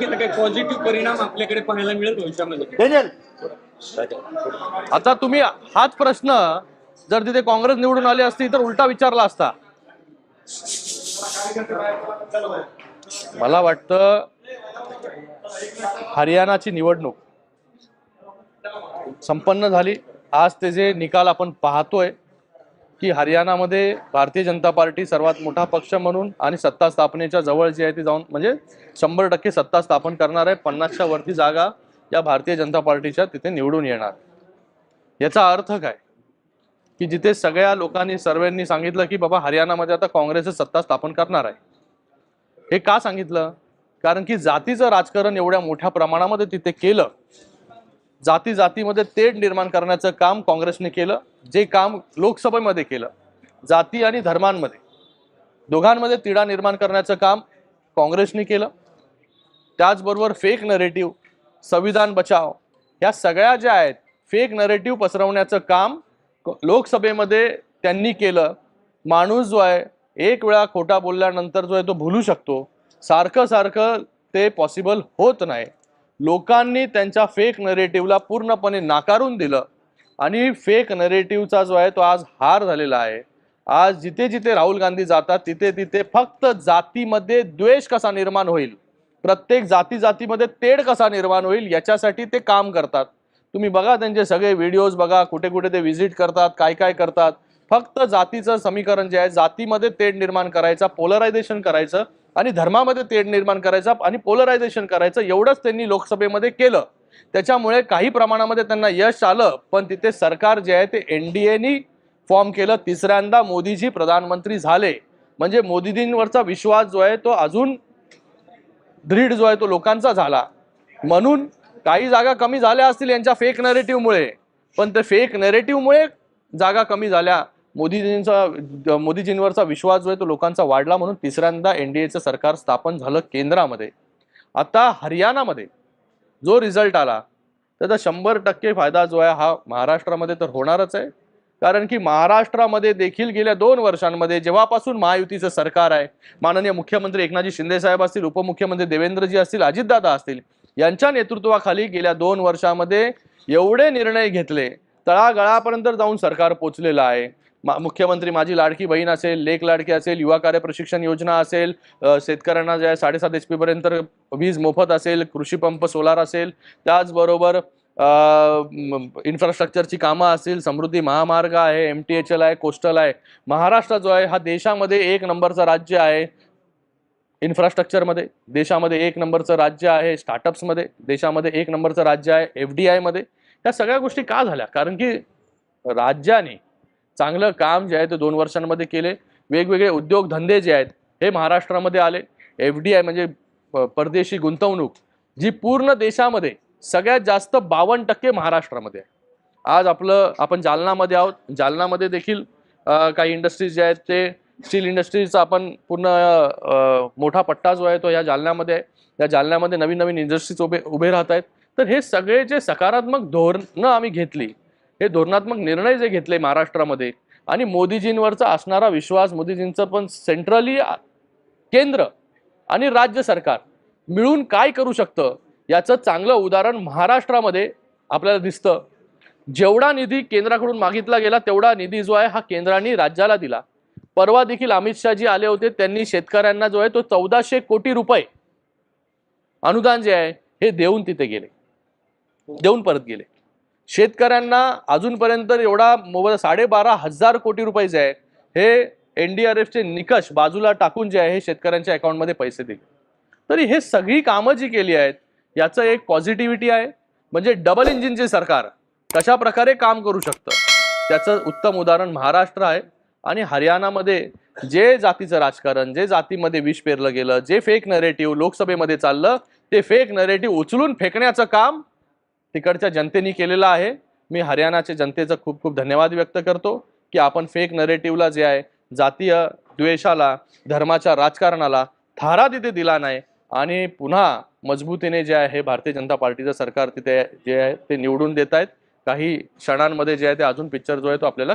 Positive परिणाम आपल्याकडे पाहायला मिळेल भविष्यामध्ये. डेनियल. आता तुम्ही हाच प्रश्न जर तिथे काँग्रेस निवडून आली असती तर उलटा विचारला असता. मला वाटतं हरियाणाची निवडणूक संपन्न झाली. आज त्याचे निकाल आपण पाहतोय की हरियाणामध्ये भारतीय जनता पार्टी सर्वात मोठा पक्ष म्हणून आणि सत्ता स्थापनेच्या जवळ जी आहे ती जाऊन म्हणजे शंभर टक्के सत्ता स्थापन करणार आहे. पन्नासच्या वरती जागा या भारतीय जनता पार्टीच्या तिथे निवडून येणार. याचा अर्थ काय? की जिथे सगळ्या लोकांनी सर्वांनी सांगितलं की बाबा हरियाणामध्ये आता काँग्रेसच सत्ता स्थापन करणार आहे. हे का सांगितलं? कारण की जातीचं राजकारण एवढ्या मोठ्या प्रमाणामध्ये तिथे केलं जाती जातीमध्ये तेढ निर्माण करण्याचं काम काँग्रेसने केलं जे काम लोकसभेमध्ये केलं जाती आणि धर्मांमध्ये. दोघांमध्ये तिढा निर्माण करण्याचं काम काँग्रेसने केलं. त्याचबरोबर फेक नरेटिव्ह संविधान बचाव ह्या सगळ्या ज्या आहेत फेक नरेटिव्ह पसरवण्याचं काम क- लोकसभेमध्ये त्यांनी केलं. माणूस जो आहे एक वेळा खोटा बोलल्यानंतर जो आहे तो भुलू शकतो. सारखं सारखं ते पॉसिबल होत नाही. लोकांनी त्यांच्या फेक नरेटिव्हला पूर्णपणे नाकारून दिलं. आणि फेक नरेटिव्हचा जो आहे तो आज हार झालेला आहे. आज जिथे जिथे राहुल गांधी जातात तिथे तिथे फक्त जातीमध्ये द्वेष कसा निर्माण होईल? प्रत्येक जाती जातीमध्ये तेढ कसा निर्माण होईल? याच्यासाठी ते काम करतात. तुम्ही बघा त्यांचे सगळे व्हिडिओज बघा कुठे कुठे ते व्हिजिट करतात काय काय करतात. फक्त जातीचं समीकरण जे आहे जातीमध्ये तेढ निर्माण करायचा पोलरायझेशन करायचं आणि धर्मामध्ये तेढ निर्माण करायचा आणि पोलरायझेशन करायचं एवढंच त्यांनी लोकसभेमध्ये केलं. त्याच्यामुळे काही प्रमाणामध्ये त्यांना यश आलं पण तिथे सरकार जे आहे ते एन डी एनी फॉर्म केलं. तिसऱ्यांदा मोदीजी प्रधानमंत्री झाले. म्हणजे मोदीजींवरचा विश्वास जो आहे तो अजून दृढ जो आहे तो लोकांचा झाला. म्हणून काही जागा कमी झाल्या असतील यांच्या फेक नरेटिव्हमुळे पण ते फेक नरेटिव्हमुळे जागा कमी झाल्या. मोदीजींचा मोदीजींवरचा विश्वास जो आहे तो लोकांचा वाढला म्हणून तिसऱ्यांदा एन डी एचं सरकार स्थापन झालं केंद्रामध्ये. आता हरियाणामध्ये जो रिझल्ट आला त्याचा शंभर टक्के फायदा जो आहे हा महाराष्ट्रामध्ये तर होणारच आहे. कारण की महाराष्ट्रामध्ये देखील गेल्या दोन वर्षांमध्ये जेव्हापासून महायुतीचं सरकार आहे माननीय मुख्यमंत्री एकनाथजी शिंदे साहेब असतील उपमुख्यमंत्री देवेंद्रजी असतील अजितदादा असतील यांच्या नेतृत्वाखाली गेल्या दोन वर्षामध्ये एवढे निर्णय घेतले तळागळापर्यंत जाऊन सरकार पोचलेलं आहे. मा- मुख्यमंत्री माझी लाडकी बहीण असेल लेख लाडकी असेल युवा कार्य प्रशिक्षण योजना असेल शेतकऱ्यांना जे साडेसात एच पी पर्यंत वीज मोफत असेल कृषी पंप सोलार असेल त्याचबरोबर इन्फ्रास्ट्रक्चरची कामं असतील समृद्धी महामार्ग आहे एम टी एच एल आहे कोस्टल आहे महाराष्ट्र जो आहे हा देशामध्ये एक नंबरचं राज्य आहे. इन्फ्रास्ट्रक्चरमध्ये देशामध्ये एक नंबरचं राज्य आहे स्टार्टअप्समध्ये देशामध्ये एक नंबरचं राज्य आहे एफ डी आयमध्ये ह्या सगळ्या गोष्टी का झाल्या? कारण की राज्याने चांगलं काम जे आहे ते दोन वर्षांमध्ये केले. वेगवेगळे उद्योगधंदे जे आहेत हे महाराष्ट्रामध्ये आले. एफ डी आय म्हणजे परदेशी गुंतवणूक जी पूर्ण देशामध्ये सगळ्यात जास्त बावन्न टक्के महाराष्ट्रामध्ये आहे. आज आपलं आपण जालनामध्ये आहोत. जालनामध्ये देखील काही इंडस्ट्रीज जे आहेत ते स्टील इंडस्ट्रीजचा आपण पूर्ण मोठा पट्टा जो आहे तो या जालन्यामध्ये आहे. या जालन्यामध्ये नवीन नवीन इंडस्ट्रीज उभे उभे राहत आहेत. तर हे सगळे जे सकारात्मक धोरणं आम्ही घेतली हे धोरणात्मक निर्णय जे घेतले महाराष्ट्रामध्ये आणि मोदीजींवरचा असणारा विश्वास मोदीजींचं पण सेंट्रली केंद्र आणि राज्य सरकार मिळून काय करू शकतं याचं चांगलं उदाहरण महाराष्ट्रामध्ये आपल्याला दिसतं. जेवढा निधी केंद्राकडून मागितला गेला तेवढा निधी जो आहे हा केंद्राने राज्याला दिला. परवा देखील अमित शहाजी आले होते त्यांनी शेतकऱ्यांना जो आहे तो चौदाशे कोटी रुपये अनुदान जे आहे हे देऊन तिथे गेले. देऊन परत गेले. शेतकऱ्यांना अजूनपर्यंत एवढा मोबाईल साडेबारा हजार कोटी रुपयाचे आहे हे एन डी आर एफचे निकष बाजूला टाकून जे आहे हे शेतकऱ्यांच्या अकाउंटमध्ये पैसे दिले. तरी हे सगळी कामं जी केली आहेत याचं एक पॉझिटिव्हिटी आहे. म्हणजे डबल इंजिनचे सरकार कशा प्रकारे काम करू शकतं? त्याचं उत्तम उदाहरण महाराष्ट्र आहे. आणि हरियाणामध्ये जे जातीचं राजकारण जे जातीमध्ये विष पेरलं गेलं जे फेक नरेटिव्ह लोकसभेमध्ये चाललं ते फेक नरेटिव्ह उचलून फेकण्याचं काम तिकडच्या जनतेने केलेलं आहे. मी हरियाणाच्या जनतेचा खूप खूप धन्यवाद व्यक्त करतो की आपण फेक नरेटिव्हला जे आहे जातीय द्वेषाला धर्माच्या राजकारणाला थारा तिथे दिला नाही. आणि पुन्हा मजबूतीने जे आहे हे भारतीय जनता पार्टीचं सरकार तिथे जे आहे ते निवडून देत आहेत. काही क्षणांमध्ये जे आहे ते अजून पिक्चर जो आहे तो आपल्याला